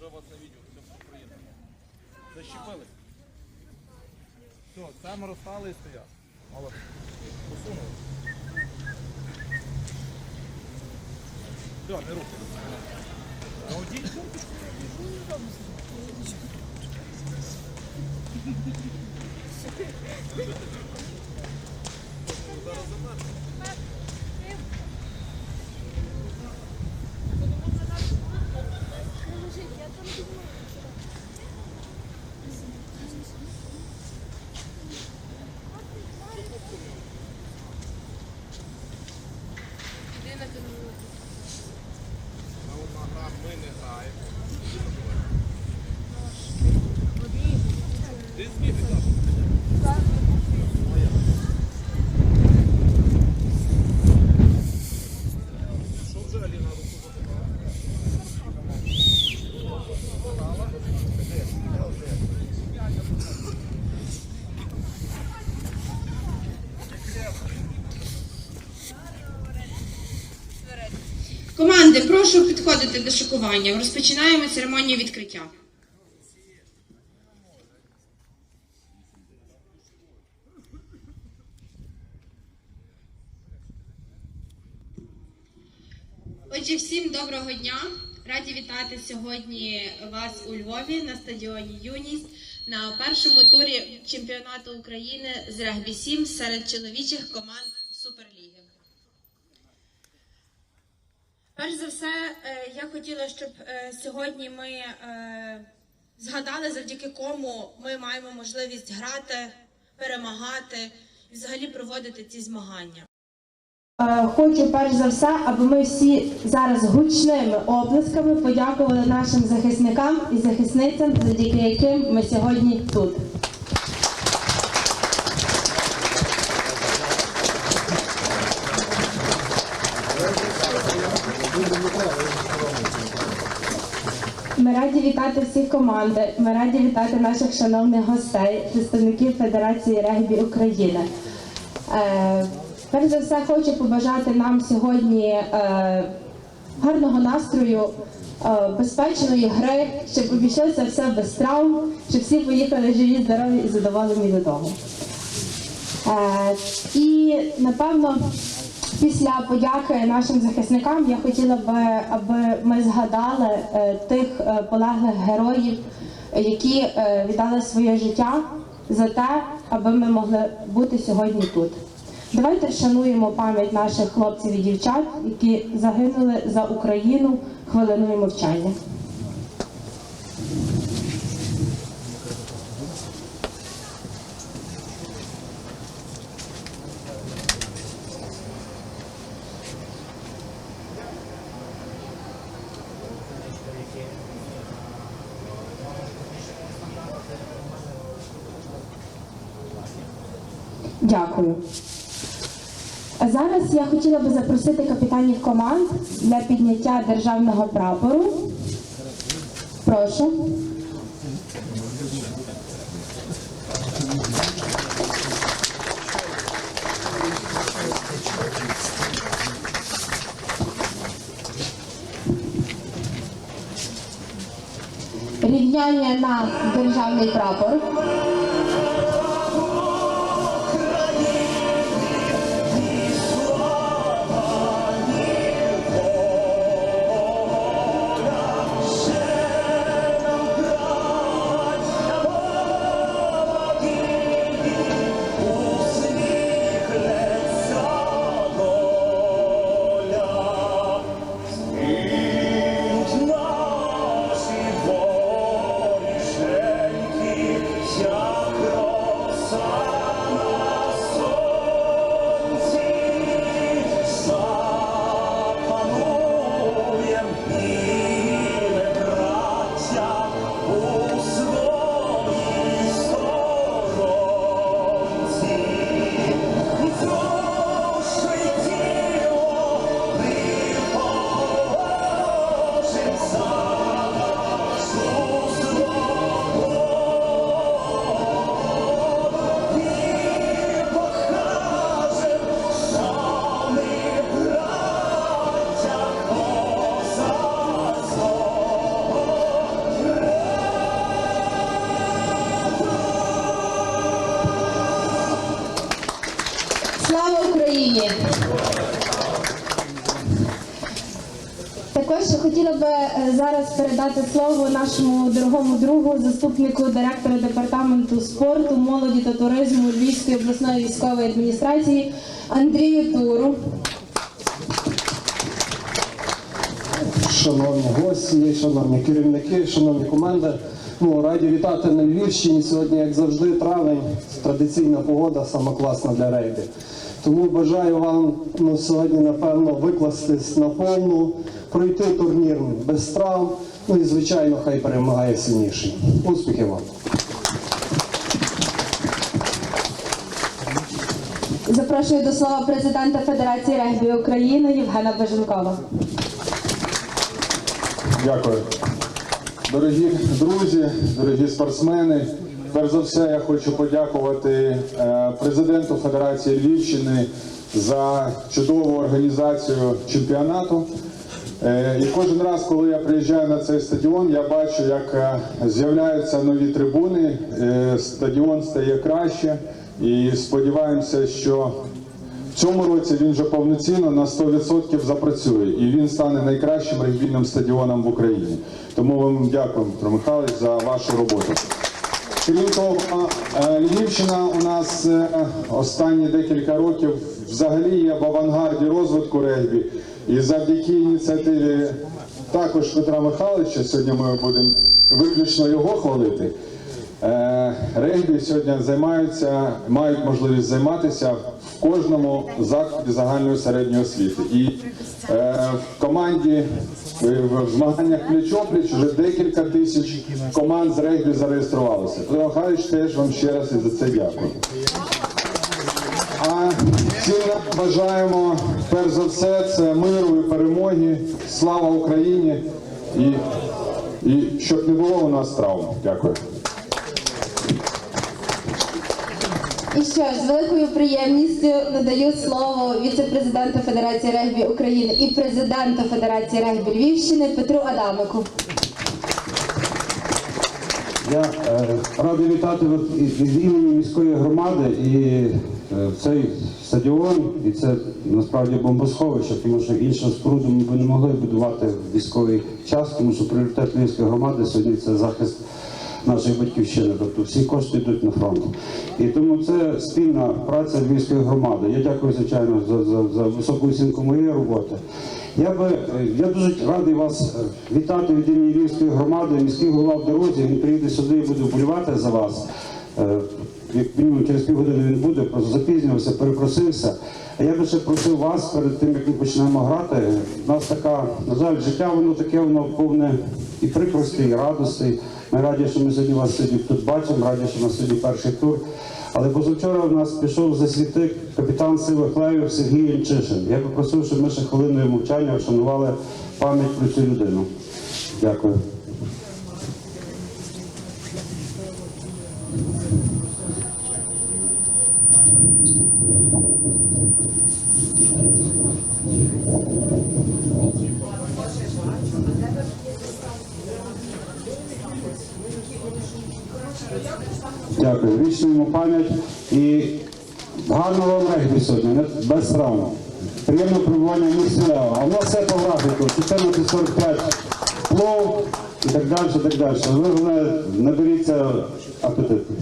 Вже вас на відео, все приємно. Защепили. Все, там розстали і стоять. Молодці. Посунули. Все, не руки. А одіть. Ми I'm winning live. Прошу підходити до шокування. Розпочинаємо церемонію відкриття. Отже, всім доброго дня. Раді вітати сьогодні вас у Львові на стадіоні Юність на першому турі чемпіонату України з регбі 7 серед чоловічих команд Перш за все, е, я хотіла, щоб е, сьогодні ми е, згадали, завдяки кому ми маємо можливість грати, перемагати і взагалі проводити ці змагання. Хочу перш за все, аби ми всі зараз гучними оплесками подякували нашим захисникам і захисницям, завдяки яким ми сьогодні тут. Ми раді вітати всі команди. Ми раді вітати наших шановних гостей, представників Федерації регбі України. Е, перш за все, хочу побажати нам сьогодні е, гарного настрою, е, безпечної гри, щоб обійшлося все без травм, щоб всі поїхали живі, здорові і задоволені додому. І напевно, після подяки нашим захисникам я хотіла би, аби ми згадали е, тих е, полеглих героїв, які е, віддали своє життя за те, аби ми могли бути сьогодні тут. Давайте вшануємо пам'ять наших хлопців і дівчат, які загинули за Україну хвилиною мовчання. Дякую. Зараз я хотіла би запросити капітанів команд для підняття державного прапору. Прошу. Рівняння на державний прапор. Слава Україні! Також хотіла би е, зараз передати слово нашому дорогому другу, заступнику директора департаменту спорту, молоді та туризму Львівської обласної військової адміністрації Андрію Туру. Шановні гості, шановні керівники, шановні команди. Ну, раді вітати на Львівщині. Сьогодні, як завжди, травень, традиційна погода, сама класна для рейди. Тому бажаю вам ну, сьогодні, напевно, викластись на повну, пройти турнір без травм. Ну і звичайно, хай перемагає сильніший. Успіхів вам! Запрошую до слова президента Федерації регбі України Євгена Беженкова. Дякую. Дорогі друзі, дорогі спортсмени. Перш за все, я хочу подякувати е, президенту Федерації Львівщини за чудову організацію чемпіонату. Е, І кожен раз, коли я приїжджаю на цей стадіон, я бачу, як е, з'являються нові трибуни, стадіон стає краще. І сподіваємося, що цьому році він вже повноцінно на 100% запрацює і він стане найкращим регбійним стадіоном в Україні. Тому вам дякую, Петро Михайлович, за вашу роботу. Крім того, е, Львівщина у нас е, останні декілька років взагалі є в авангарді розвитку регбі. І завдяки ініціативі також Петра Михайловича, сьогодні ми будемо виключно його хвалити. Е, Регбі сьогодні займаються, мають можливість займатися в кожному закладі загальної середньої освіти. І е, в команді в, в змаганнях пліч-опліч вже декілька тисяч команд з регбі зареєструвалося. Петро Михайлович теж вам ще раз і за це дякую. А всім бажаємо перш за все це миру і перемоги. Слава Україні і, і щоб не було у нас травм. Дякую. І що ж, з великою приємністю надаю слово віце-президенту Федерації регбі України і президенту Федерації регбі Львівщини Петру Адамику. Я е, радий вітати от і- від імені міської громади і е, цей стадіон, і це насправді бомбосховище, тому що іншу споруду ми б не могли будувати в військовий час, тому що пріоритет Львівської громади сьогодні це захист нашої батьківщини. Тобто всі кошти йдуть на фронт. І тому це спільна праця Львівської громади. Я дякую, звичайно, за, за, за високу оцінку моєї роботи. Я би я дуже радий вас вітати від імені Львівської громади. Міський голова в дорозі. Він приїде сюди і буде вболівати за вас. Е, Як мінімум через півгодини він буде, просто запізнювався, перепросився. А я би ще просив вас перед тим, як ми почнемо грати. У нас така, на жаль, життя воно таке, воно повне і прикрості, і радості. Ми раді, що ми сьогодні вас сьогодні тут бачимо, раді, що у нас сьогодні перший тур. Але позавчора в нас пішов за світи капітан Сивих Левів Сергій Янчишин. Я попросив, щоб ми ще хвилиною мовчання вшанували пам'ять про цю людину. Дякую. Йому пам'ять і гарного вам регбі сьогодні, без травм. В місті Лео. А в нас все по графіку. 14.45 плов і так далі, і так далі. Ви головне, наберіться апетиту.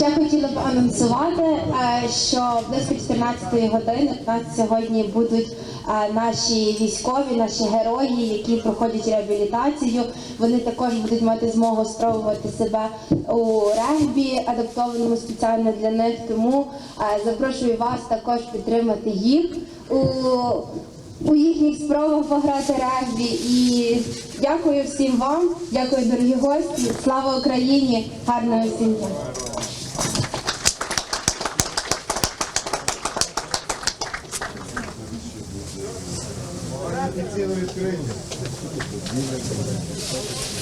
Ще хотіла б анонсувати, е, що близько 14 години у нас сьогодні будуть е, наші військові, наші герої, які проходять реабілітацію. Вони також будуть мати змогу спробувати себе у регбі, адаптованому спеціально для них. Тому е, запрошую вас також підтримати їх у, у їхніх спробах пограти регбі. І дякую всім вам, дякую, дорогі гості. Слава Україні! Гарного всім! Офіційно відкриття.